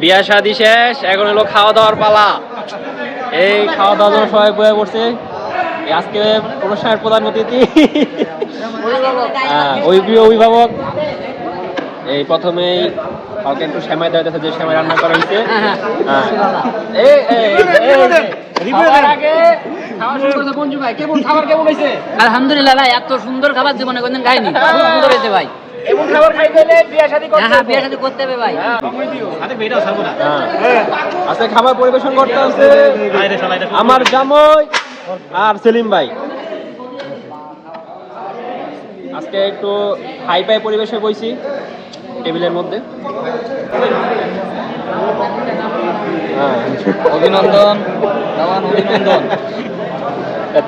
বিয়া শাদি শেষ এখন হলো খাওয়া দাওয়ার পালা। এই খাওয়া দাওয়ার জন্য সবাই বয়ে পড়ছে। আজকে অনুষ্ঠানের প্রধান অতিথি। হ্যাঁ, ওই প্রিয় অভিভাবক। এই প্রথমেই কাউকে একটু সেমাই দেওয়া যাচ্ছে যে সেমাই রান্না করা হয়েছে। হ্যাঁ। আলহামদুলিল্লাহ ভাই এত সুন্দর খাবার জীবনে কোনদিন খাইনি। খুব সুন্দর হয়েছে ভাই। এমন খাবার খাইতে হলে বিয়া শাদি করতে হ্যাঁ হ্যাঁ হবে। বিয়ে সাথে করতে হবে ভাই। হ্যাঁ। আজকে খাবার পরিবেশন করতে আছে আমার জামই আর সেলিম ভাই। আজকে একটু হাই ফাই পরিবেশে বইছি টেবিলের মধ্যে। হ্যাঁ। অভিনন্দন।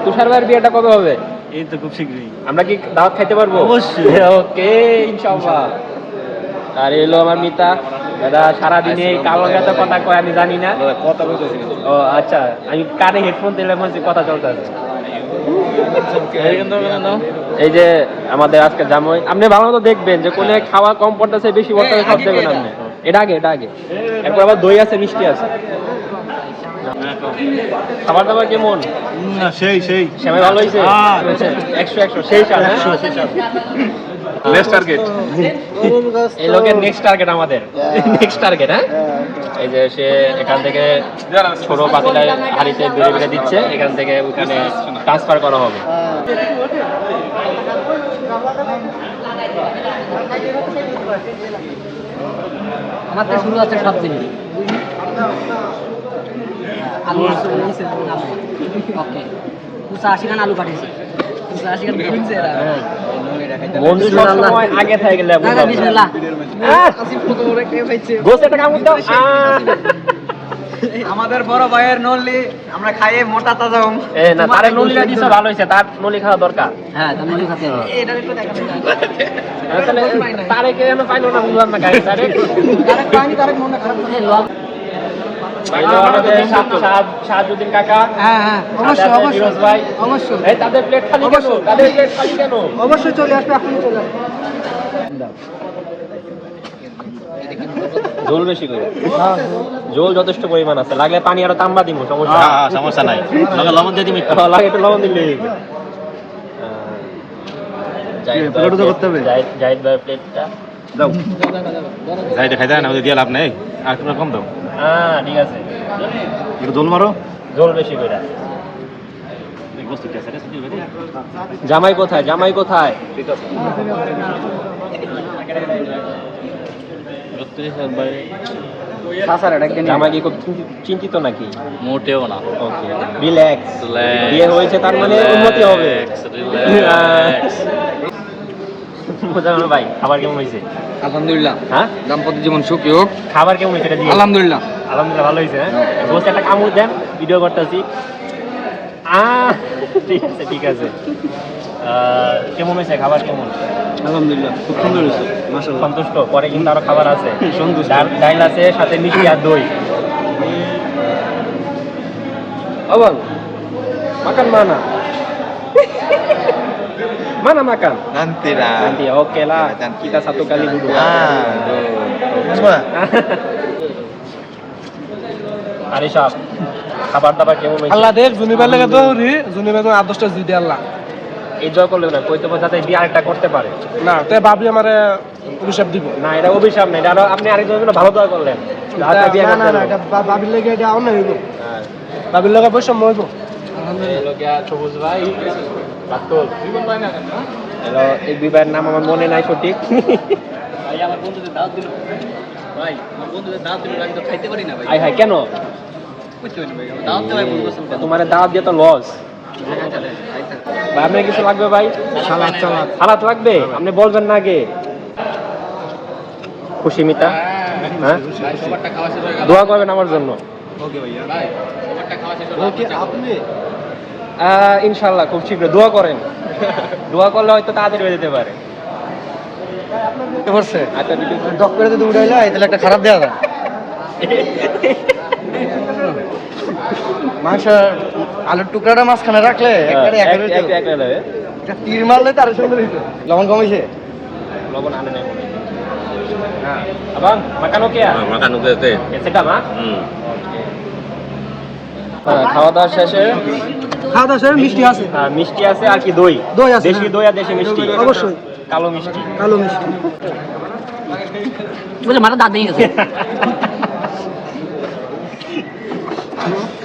তুষার ভাইয়ের বিয়েটা কবে হবে? এই তো খুব শীঘ্রই। আমরা কি দাওয়াত খাইতে পারব? অবশ্যই। ওকে ইনশাআল্লাহ। আর এলো আমার মিতা। দাদা সারাদিনে কালো গাতা কথা কয় আমি জানি না। কথা বলতেছি ও আচ্ছা। আমি কানে হেডফোন দিলে মনে কথা চলতেছে এই যে আমাদের আজকে জামাই আপনি ভালো মতো দেখবেন যে কোনে খাওয়া কম পড়তেছে বেশি পড়তেছে সব দেবেন আপনি। এটা? আগে এটা আগে। এরপর আবার দই আছে মিষ্টি আছে। খাবার দাবার কেমন? না সেই সেই। সেমাই ভালো হয়েছে? হ্যাঁ। একশো একশো সেই সাল হ্যাঁ? নেক্সট টার্গেট এই লোকের নেক্সট টার্গেট আমাদের। নেক্সট টার্গেট হ্যাঁ? এই যে সে এখান থেকে ছোট হাড়িতে বেড়ে বেড়ে দিচ্ছে এখান থেকে ওখানে ট্রান্সফার করা হবে। আমার শুরু আছে সব জিনিস। আলু ওকে। দুশো আশি খান আলু পাঠিয়েছি। দুশো আশি খান কিনছে এরা। আগে থেকে গেলে না, না, বিসমিল্লাহ। গোসে একটা কামড় দাও আমাদের বড় ভাইয়ের নলি আমরা খাইয়ে মোটা তাজা হম। এ না তারে নলিটা দিছে ভালো হয়েছে। তার নলি খাওয়া দরকার। হ্যাঁ তার নলি খাতে হবে এটা একটু দেখাতে তাহলে তারে কে পাইলো না বুঝলাম না গাড়ি তারে তারেক পানি তারেক মনটা খারাপ। করে। এই লব পাইলো আমাদের শাহ- শাহাবুদ্দিন কাকা। হ্যাঁ হ্যাঁ সাথে অবশ্যই আছে ফিরোজ ভাই। অবশ্যই। অবশ্যই এই তাদের প্লেট খালি কেন? তাদের প্লেট খালি কেন? অবশ্যই চলে আসবে এখনই চলে আসবে ঝোল বেশি করে। ঝোল যথেষ্ট পরিমাণ আছে। লাগলে পানি আরও তাম্বা দিব সমস্যা সমস্যা নাই। লগে লবণ দিয়ে দিবি হ্যাঁ, লাগে একটু লবণ দিলে। জাহিদ ভাই প্লেটটা দাও যাই দেখাই দেয় না ওদের দিয়ে লাভ নেই। আর একটু কম দাও। হ্যাঁ ঠিক আছে। একটু দোল মারো। ঝোল বেশি করে জামাই কোথায় জামাই কোথায়? জামাই কি খুব চিন্তিত নাকি? মোটেও না। Okay relax. বিয়ে হয়েছে তার মানে উন্নতি হবে। মোজাম্মেল ভাই? খাবার কেমন হয়েছে? আলহামদুলিল্লাহ। হ্যাঁ? দাম্পত্য জীবন সুখী হোক। খাবার কেমন হয়েছে এটা আলহামদুলিল্লাহ। আলহামদুলিল্লাহ ভালো হয়েছে হ্যাঁ? বসে একটা কামড় দেন ভিডিও করতেছি। আহ ঠিক আছে ঠিক আছে। কেমন হয়েছে? খাবার কেমন? আলহামদুলিল্লাহ খুব সুন্দর হয়েছে সন্তুষ্ট? পরে কিন্তু আরও খাবার আছে। সন্তুষ্ট। ডাল আছে সাথে মিষ্টি আর দই। abang makan mana mana makan? Nanti lah. Nanti oke lah kita satu kali dulu semua. আরিশাব খাবার দাবার কেমন হয়েছে আল্লাহ দেখ জুনিবার লেগে তো রে জুনিবার দশটা জুই দিয়ে আল্লাহ এই জয় করলে না কইতে যাতে দিয়ে আরেকটা করতে পারে। না তাই ভাবি আমারে অভিশাপ দিব। না এটা অভিশাপ নেই এটা আরও আপনি আরেকজনের জন্য ভালো দোয়া করলেন। না না না। এটা ভাবির লেগে এটা অন্য হইব। হ্যাঁ। ভাবির লেগে বৈষম্য হইব সবুজ ভাই হ্যালো এই দুই ভাইয়ের নাম আমার মনে নাই সঠিক। ভাই আমার বন্ধুদের দাওয়াত দিল ভাই আমার বন্ধুদের দাওয়াত দিল আমি তো খাইতে পারি না ভাই আই হাই কেন? বুঝতে পারি ভাই আমার দাওয়াত দেওয়াই বন্ধু আসল তোমার দাওয়াত দিয়ে তো লস ভাই আপনার কিছু লাগবে ভাই? সালাদ লাগবে? আপনি বলবেন না আগে। খুশি মিতা? হ্যাঁ? দোয়া করবেন আমার জন্য। ভাই খাওয়া শেষ ওকে আপনি? ইনশাল্লাহ খুব শীঘ্র। দোয়া করেন। দোয়া করলে হয়তো তাড়াতাড়ি হয়ে যেতে পারে। করছে আচ্ছা ভিডিও ডক করে যদি উড়াইলা তাহলে একটা খারাপ দেওয়া যায়। আলুর টুকরাটা মাঝখানে রাখলে। একটা তীর মারলে তার সুন্দর হইতো। লবণ কমেছে লবণ আনে নাই। হয়। Abang, makan oke ya? makan udah teh Ya, sedap, ah? hmm. হ্যাঁ, খাওয়া দাওয়া শেষে? খাওয়া দাওয়া শেষে মিষ্টি আছে। আহ, মিষ্টি আছে আর কি দই? দই আছে, দেশি হ্যাঁ। দই আর দেশি মিষ্টি? অবশ্যই। কালো মিষ্টি। কালো মিষ্টি। বলে মাথা দাঁত ভেঙে গেছে।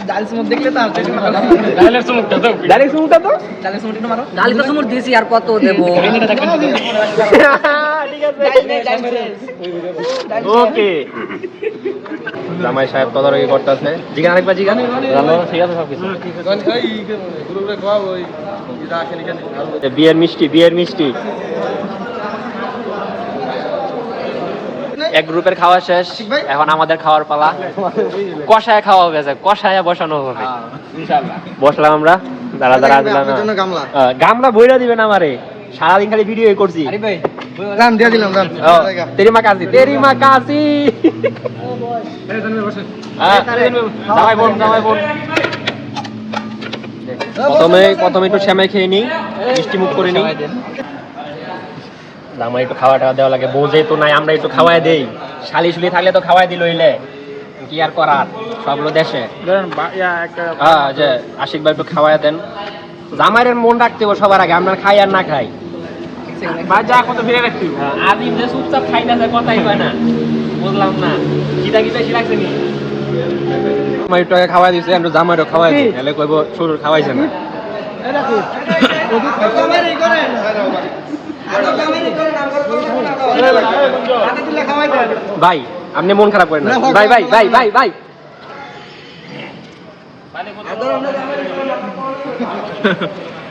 ডাল দেখলে তো মারো সুমুকটা তো? ডাল সুমুক একটু মারো। ডালি তো চুমুর দিয়েছি আর কত দেবো? ওকে জামাই সাহেব তদারকি করতেছে। জিগান আরেকবার জিগান। ভালো ঠিক আছে সব কিছু। বিয়ের মিষ্টি বিয়ের মিষ্টি। এক গ্রুপের খাওয়া শেষ। এখন আমাদের খাওয়ার পালা। কষায় খাওয়া হবে কষায় বসানো হবে। বসলাম আমরা। দাঁড়া দাঁড়া গামলা। বইরা দিবেন আমারে। সারাদিন খালি ভিডিও করছি। দিয়ে দিলাম কাশি কাশি হ্যাঁ, জামাই বোন জামাই বোন। প্রথমে প্রথমে একটু শ্যামাই খেয়ে নিই মিষ্টি মুখ করে নিই। জামাই একটু খাওয়া টাওয়া দেওয়া লাগে বউ যেহেতু নাই আমরা একটু খাওয়াই দেই। শালি শুলি থাকলে তো খাওয়াই দিল হইলে কি আর করার সবগুলো দেশে। হ্যাঁ যে আশিক ভাই একটু খাওয়াই দেন। জামাইয়ের মন রাখতে হবে সবার আগে আমরা খাই আর না খাই। আদিম যে চুপচাপ খাইতেছে কথাই কয় না। বুঝলাম না। খিদা কি বেশি লাগছে নি? খাওয়াই দিছে একটু জামাইরও খাওয়াই দিই তাহলে কইব শুরুর খাওয়াইছে না। ভাই আপনি মন খারাপ করেন না। ভাই ভাই ভাই ভাই ভাই। হুম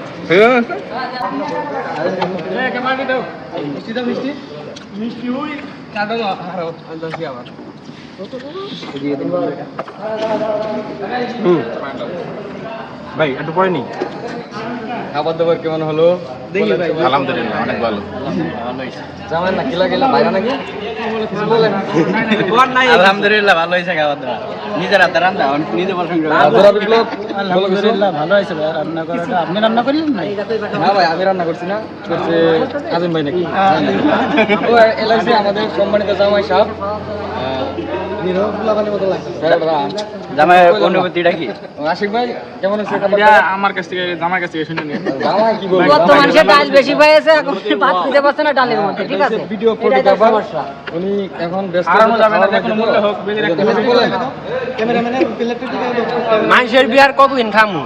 ভাই একটু পরে নি। খাবার দাবার কেমন হলো? আলহামদুলিল্লাহ অনেক ভালো। জামাই না কিলা গেলা বাইরে নাকি? আলহামদুলিল্লাহ ভালো হয়েছে খাবার দাবার নিজের হাতে রান্না নিজে আলহামদুলিল্লাহ ভালো হয়েছে রান্না করাটা আপনি রান্না করলেন না না ভাই আমি রান্না করছি না। করছে আজিম ভাই নাকি? ও এলআইসি আমাদের সম্মানিত জামাই সাহেব। জামাই অনুভূতিটা কি? আশিক ভাই কেমন আছে? আমার কাছ থেকে জামার কাছ থেকে শুনে নিন। জামাই কি বলব? কত মানুষের ডাল বেশি পেয়েছে এখন ভাত খেতে পারছে না ডালের মধ্যে ঠিক আছে? ভিডিও ফটোগ্রাফার উনি এখন ব্যস্ত আরামও যাবে না, খাওয়ার যে কোনো মধ্যে মূল্যে তো। হোক, বেঁধে রাখতে মানুষের বিয়ার কতদিন খামু?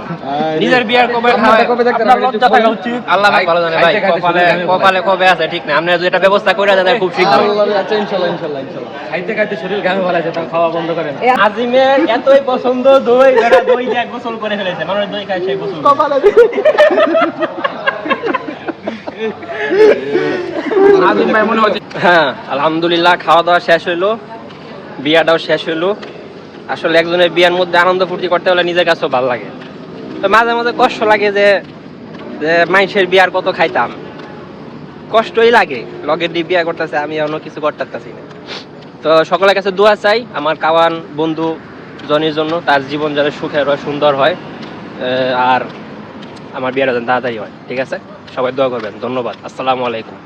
নিজের বিয়ার কবে আপনারটা কবে দেখতে আপনার লজ্জা থাকা উচিত। আল্লাহ পাক ভালো জানে ভাই কপালে কপালে কবে আছে ঠিক না? আপনি যেটা ব্যবস্থা করে দেন খুব শীঘ্র আল্লাহ, আচ্ছা খাইতে খাইতে শরীর ভালো আছে খাওয়া বন্ধ করেন। আজিমের এতই পছন্দ দই যারা দই দিয়ে গোসল করে ফেলেছে মানুষ দই খায় সেই গোসল ভাই মনে হচ্ছে হ্যাঁ আলহামদুলিল্লাহ খাওয়া দাওয়া শেষ হইল বিয়াটাও শেষ হইল। আসলে একজনের বিয়ার মধ্যে আনন্দ ফুর্তি করতে হলে নিজের কাছেও ভালো লাগে। তো মাঝে মাঝে কষ্ট লাগে যে যে মানুষের বিয়ার কত খাইতাম। কষ্টই লাগে লগের দিয়ে বিয়া করতেছে আমি অন্য কিছু করতে পারতাছি না। তো সকলের কাছে দোয়া চাই আমার কাওয়ান বন্ধু জনের জন্য তার জীবন যেন সুখের হয় সুন্দর হয় আর আমার বিয়েটা যেন তাড়াতাড়ি হয়, ঠিক আছে? সবাই দোয়া করবেন, ধন্যবাদ, আসসালামু আলাইকুম।